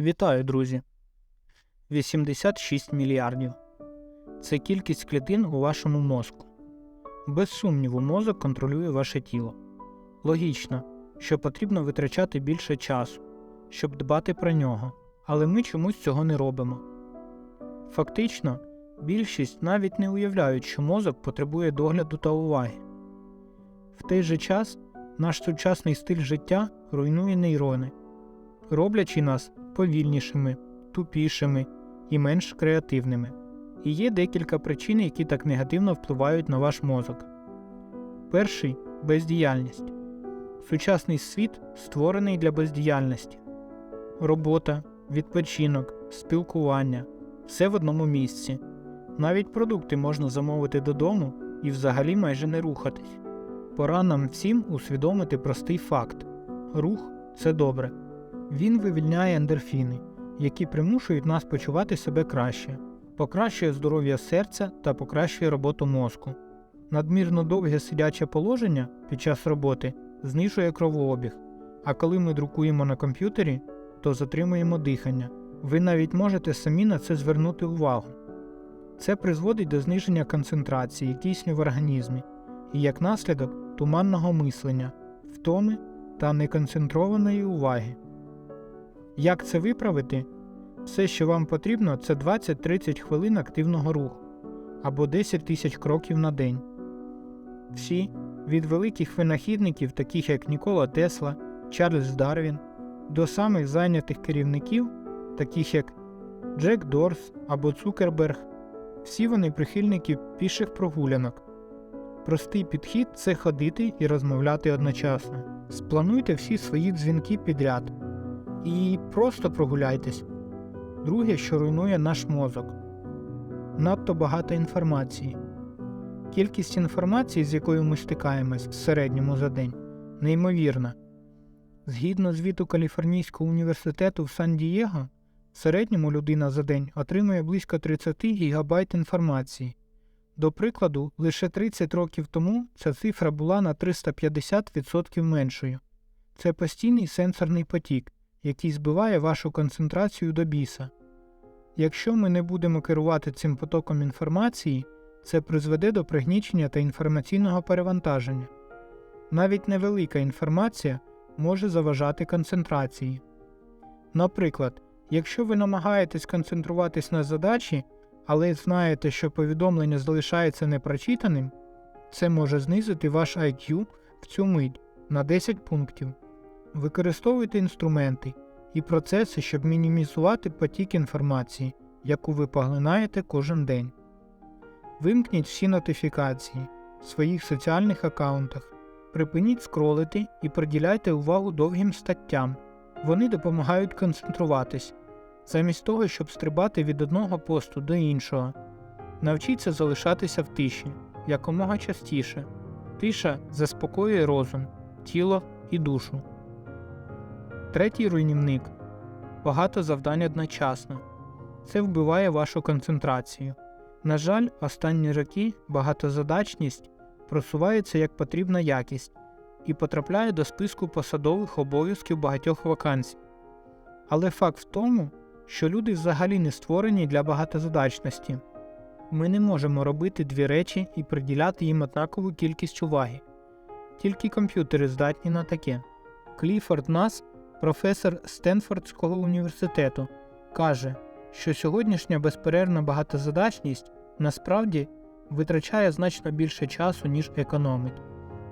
Вітаю, друзі! 86 мільярдів. Це кількість клітин у вашому мозку. Без сумніву, мозок контролює ваше тіло. Логічно, що потрібно витрачати більше часу, щоб дбати про нього, але ми чомусь цього не робимо. Фактично, більшість навіть не уявляють, що мозок потребує догляду та уваги. В той же час наш сучасний стиль життя руйнує нейрони, роблячи нас повільнішими, тупішими і менш креативними. І є декілька причин, які так негативно впливають на ваш мозок. Перший бездіяльність. Сучасний світ створений для бездіяльності. Робота, відпочинок, спілкування все в одному місці. Навіть продукти можна замовити додому і взагалі майже не рухатись. Пора нам всім усвідомити простий факт: рух це добре. Він вивільняє ендорфіни, які примушують нас почувати себе краще, покращує здоров'я серця та покращує роботу мозку. Надмірно довге сидяче положення під час роботи знижує кровообіг, а коли ми друкуємо на комп'ютері, то затримуємо дихання. Ви навіть можете самі на це звернути увагу. Це призводить до зниження концентрації кисню в організмі і як наслідок туманного мислення, втоми та неконцентрованої уваги. Як це виправити? Все, що вам потрібно, це 20-30 хвилин активного руху або 10 тисяч кроків на день. Всі від великих винахідників, таких як Нікола Тесла, Чарльз Дарвін, до самих зайнятих керівників, таких як Джек Дорс або Цукерберг, всі вони прихильники піших прогулянок. Простий підхід це ходити і розмовляти одночасно. Сплануйте всі свої дзвінки підряд і просто прогуляйтесь. Друге, що руйнує наш мозок. Надто багато інформації. Кількість інформації, з якою ми стикаємось в середньому за день, неймовірна. Згідно звіту Каліфорнійського університету в Сан-Дієго, в середньому людина за день отримує близько 30 гігабайт інформації. До прикладу, лише 30 років тому ця цифра була на 350% меншою. Це постійний сенсорний потік, який збиває вашу концентрацію до біса. Якщо ми не будемо керувати цим потоком інформації, це призведе до пригнічення та інформаційного перевантаження. Навіть невелика інформація може заважати концентрації. Наприклад, якщо ви намагаєтесь концентруватись на задачі, але знаєте, що повідомлення залишається непрочитаним, це може знизити ваш IQ в цю мить на 10 пунктів. Використовуйте інструменти і процеси, щоб мінімізувати потік інформації, яку ви поглинаєте кожен день. Вимкніть всі нотифікації в своїх соціальних аккаунтах, припиніть скролити і приділяйте увагу довгим статтям. Вони допомагають концентруватись, замість того, щоб стрибати від одного посту до іншого. Навчіться залишатися в тиші якомога частіше. Тиша заспокоює розум, тіло і душу. Третій руйнівник багато завдань одночасно. Це вбиває вашу концентрацію. На жаль, останні роки багатозадачність просувається як потрібна якість і потрапляє до списку посадових обов'язків багатьох вакансій. Але факт в тому, що люди взагалі не створені для багатозадачності. Ми не можемо робити дві речі і приділяти їм однакову кількість уваги. Тільки комп'ютери здатні на таке. Кліфорд Нас, професор Стенфордського університету, каже, що сьогоднішня безперервна багатозадачність насправді витрачає значно більше часу, ніж економить,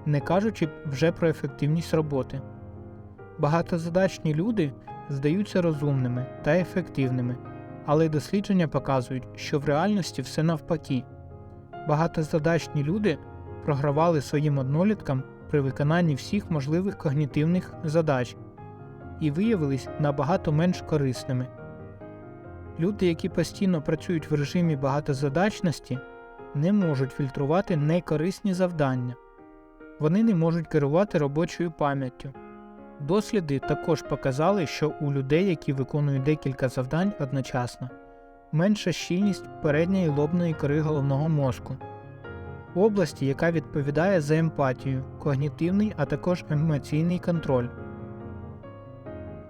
не кажучи вже про ефективність роботи. Багатозадачні люди здаються розумними та ефективними, але дослідження показують, що в реальності все навпаки. Багатозадачні люди програвали своїм одноліткам при виконанні всіх можливих когнітивних задач і виявились набагато менш корисними. Люди, які постійно працюють в режимі багатозадачності, не можуть фільтрувати некорисні завдання, вони не можуть керувати робочою пам'яттю. Досліди також показали, що у людей, які виконують декілька завдань одночасно, менша щільність передньої лобної кори головного мозку, області, яка відповідає за емпатію, когнітивний, а також емоційний контроль.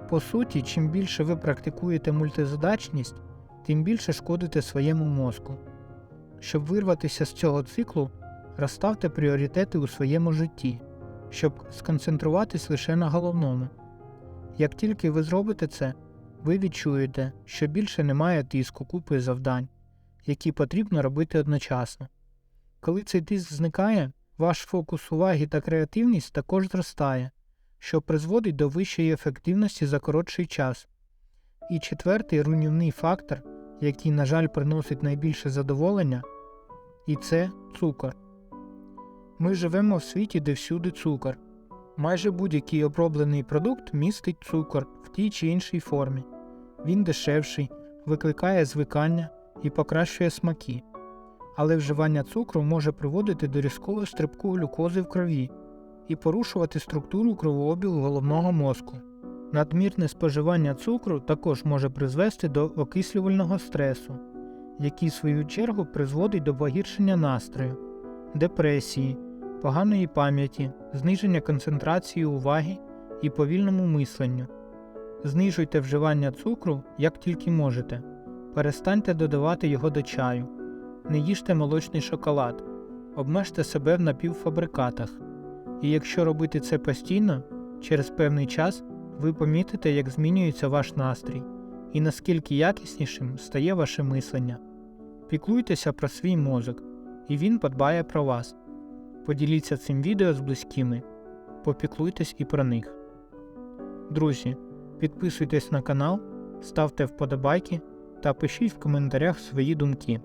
По суті, чим більше ви практикуєте мультизадачність, тим більше шкодите своєму мозку. Щоб вирватися з цього циклу, розставте пріоритети у своєму житті, щоб сконцентруватись лише на головному. Як тільки ви зробите це, ви відчуєте, що більше немає тиску купи завдань, які потрібно робити одночасно. Коли цей тиск зникає, ваш фокус уваги та креативність також зростає, що призводить до вищої ефективності за коротший час. І четвертий руйнівний фактор, який, на жаль, приносить найбільше задоволення, і це цукор. Ми живемо в світі, де всюди цукор. Майже будь-який оброблений продукт містить цукор в тій чи іншій формі. Він дешевший, викликає звикання і покращує смаки. Але вживання цукру може приводити до різкого стрибку глюкози в крові і порушувати структуру кровообігу головного мозку. Надмірне споживання цукру також може призвести до окислювального стресу, який в свою чергу призводить до погіршення настрою, депресії, поганої пам'яті, зниження концентрації уваги і повільному мисленню. Знижуйте вживання цукру як тільки можете. Перестаньте додавати його до чаю. Не їжте молочний шоколад, обмежте себе в напівфабрикатах. І якщо робити це постійно, через певний час ви помітите, як змінюється ваш настрій і наскільки якіснішим стає ваше мислення. Піклуйтеся про свій мозок, і він подбає про вас. Поділіться цим відео з близькими, попіклуйтесь і про них. Друзі, підписуйтесь на канал, ставте вподобайки та пишіть в коментарях свої думки.